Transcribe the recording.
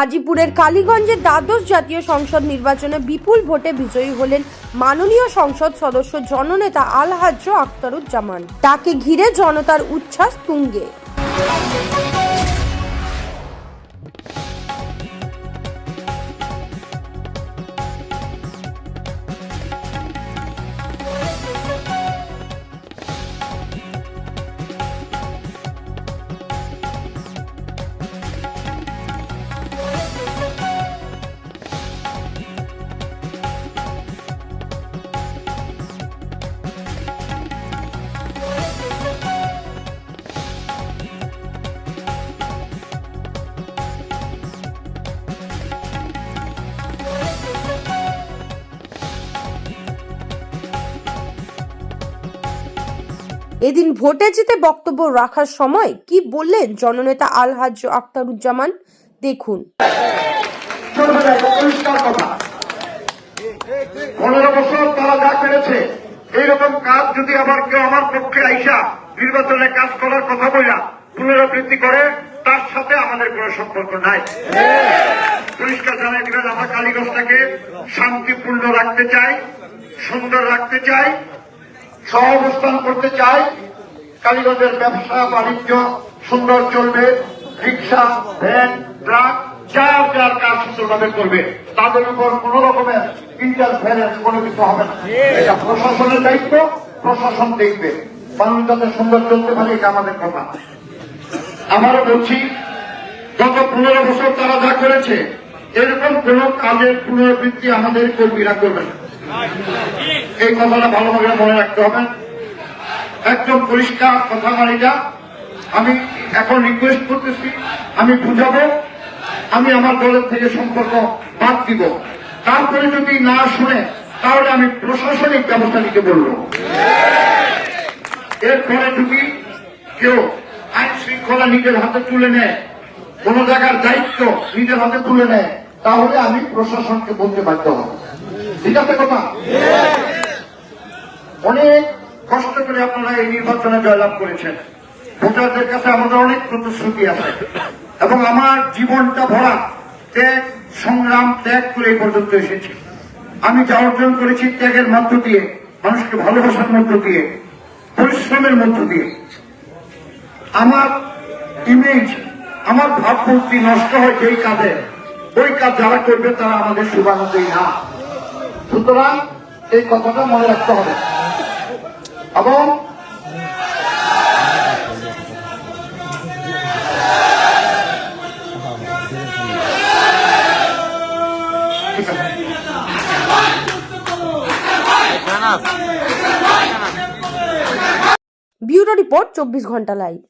গাজীপুরের কালীগঞ্জে দ্বাদশ জাতীয় সংসদ নির্বাচনে বিপুল ভোটে বিজয়ী হলেন মাননীয় সংসদ সদস্য জননেতা আলহাজ্য আখতারুজ্জামান। তাকে ঘিরে জনতার উচ্ছ্বাস তুঙ্গে। এদিন ভোটে জিতে বক্তব্য রাখার সময় কি বললেন জননেতা আলহাজ্য আখতারুজ্জামান? দেখুন। এইরকম কাজ যদি আবার কেউ আমার পক্ষে আইসা নির্বাচনে কাজ করার কথা বইলা পুনরাবৃত্তি করে, তার সাথে আমাদের কোনো সম্পর্ক নাই। পরিষ্কার জানাই দিবেন, আমরা কালীগঞ্জটাকে শান্তিপূর্ণ রাখতে চাই, সুন্দর রাখতে চাই। সহাবস্থান করতে চাই। কালীগঞ্জের ব্যবসা, বাণিজ্য, সুন্দর চলবে। রিক্সা, ভ্যান, ট্রাক যার যার কাজ সুন্দরভাবে করবে, তাদের উপর কোন রকমের ইন্টারফারেন্স কোনো কিছু হবে না। এটা প্রশাসনের দায়িত্ব, প্রশাসন দেখবে। মানুষ যাতে সুন্দর চলতে পারে, এটা আমাদের কথা। আমারও বলছি, গত পনেরো বছর তারা যা করেছে, এরকম কোন কাজের পুনরাবৃত্তি আমাদের কর্মীরা করবে না। এই কথাটা ভালোভাবে মনে রাখতে হবে। একদম পরিষ্কার কথা যা আমি এখন রিকোয়েস্ট করতেছি, আমি বুঝাবো, আমি আমার দলের থেকে সম্পর্ক বাদ দিব। তারপরে যদি না শুনে, তাহলে আমি প্রশাসনিক ব্যবস্থা নিতে বলব। এরপরে যদি কেউ আইন শৃঙ্খলা নিজের হাতে তুলে নেয়, কোন জায়গার দায়িত্ব নিজের হাতে তুলে নেয়, তাহলে আমি প্রশাসনকে বলতে বাধ্য হব। অনেক কষ্ট করে আপনারা এই নির্বাচনে জয়লাভ করেছেন। ভোটারদের কাছে আমাদের অনেক প্রতিশ্রুতি আছে। এবং আমার জীবনটা ভরা ত্যাগ, সংগ্রাম, ত্যাগ করে এই পর্যন্ত এসেছি। আমি যা অর্জন করেছি ত্যাগের মধ্য দিয়ে, মানুষকে ভালোবাসার মধ্য দিয়ে, পরিশ্রমের মধ্য দিয়ে। আমার ইমেজ আমার ভাবমূর্তি নষ্ট হয় যেই কাজে। ওই কাজ যারা করবে তারা আমাদের শুভানুদেই না সুতরাং এই কথাটা মনে রাখতে হবে। এবং ব্যুরো রিপোর্ট চব্বিশ ঘণ্টা লাইভ।